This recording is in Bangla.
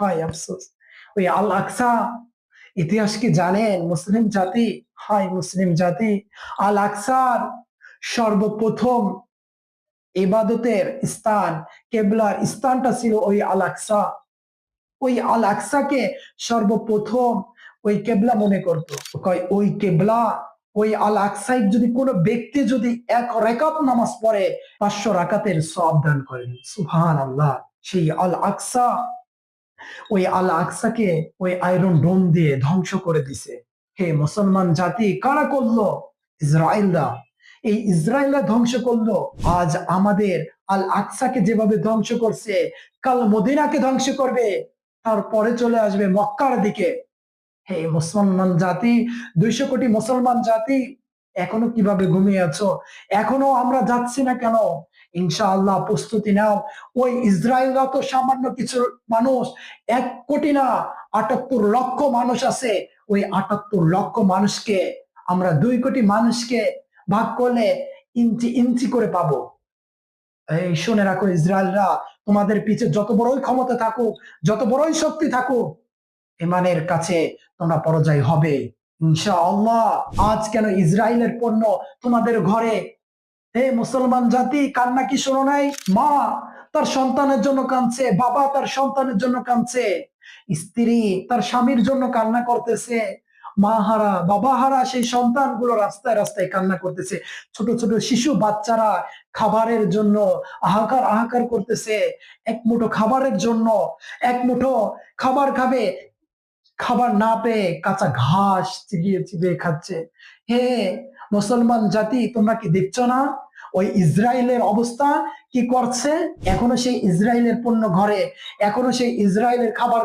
হয় আফসোস। ওই আল আকসা ইতিহাস কি জানেন, মুসলিম জাতি, হয় মুসলিম জাতি। আল আকসার সর্বপ্রথম ইবাদতের স্থান, কেবলার স্থানটা ছিল ওই আল আকসা। ওই আল আকসাকে সর্বপ্রথম ওই কেবলা মনে করতো। কয়, ওই কেবলা, ওই আল আকসাই যদি কোনো ব্যক্তি যদি এক রেকাত নামাজ পড়ে, পাঁচশো রাকাতের সব দান করেন। সুহান আল্লাহ সেই আল আকসা ওই আল আকসাকে ওই আয়রন ডোম দিয়ে ধ্বংস করে দিছে। হে মুসলমান জাতি, কারা করল? ইসরায়েলরা। এই ইসরায়েলরা ধ্বংস করল। আজ আমাদের আল আকসাকে যেভাবে ধ্বংস করছে, কাল মদিনাকে ধ্বংস করবে, তারপরে চলে আসবে মক্কার দিকে। হে মুসলমান জাতি, দুইশো কোটি মুসলমান জাতি, এখনও কীভাবে ঘুমিয়ে আছো? এখনও আমরা যাচ্ছি না কেন? ইনশাআল্লাহ প্রস্তুতি নাও। ওই ইসরায়েলরা তো সামান্য কিছু মানুষ, এক কোটি না, আটাত্তর লক্ষ মানুষ আছে। ওই আটাত্তর লক্ষ মানুষকে আমরা দুই কোটি মানুষকে ভাগ করলে ইঞ্চি ইঞ্চি করে পাবো। এই শুনে রাখো ইসরায়েলরা, তোমাদের পিছে যত বড়ই ক্ষমতা থাকুক, যত বড়ই শক্তি থাকুক, ইমানের কাছে তোমরা পরাজয় হবে। ইনশাআল্লাহ, আজ কেন ইসরায়েলের পণ্য তোমাদের ঘরে হে মুসলমান জাতি, কান্না কি শোনো নাই? মা তার সন্তানের জন্য কাঁদছে, বাবা তার সন্তানের জন্য কাঁদছে, স্ত্রী তার স্বামীর জন্য কান্না করতেছে, মা হারা, বাবা হারা সেই সন্তানগুলো রাস্তায় রাস্তায় কান্না করতেছে। ছোট ছোট শিশু বাচ্চারা খাবারের জন্য আহাকার আহাকার করতেছে, এক মুঠো খাবারের জন্য, এক মুঠো খাবার খাবে, খাবার না পেয়ে কাঁচা ঘাস চিবিয়ে চিবিয়ে খাচ্ছে। হে মুসলমান জাতি তোমরা কি দেখছ না? ওই ইসরায়েলের অবস্থা কি করছে? এখনও সেই ইসরায়েলের পণ্য ঘরে, এখনও সেই ইসরায়েলের খাবার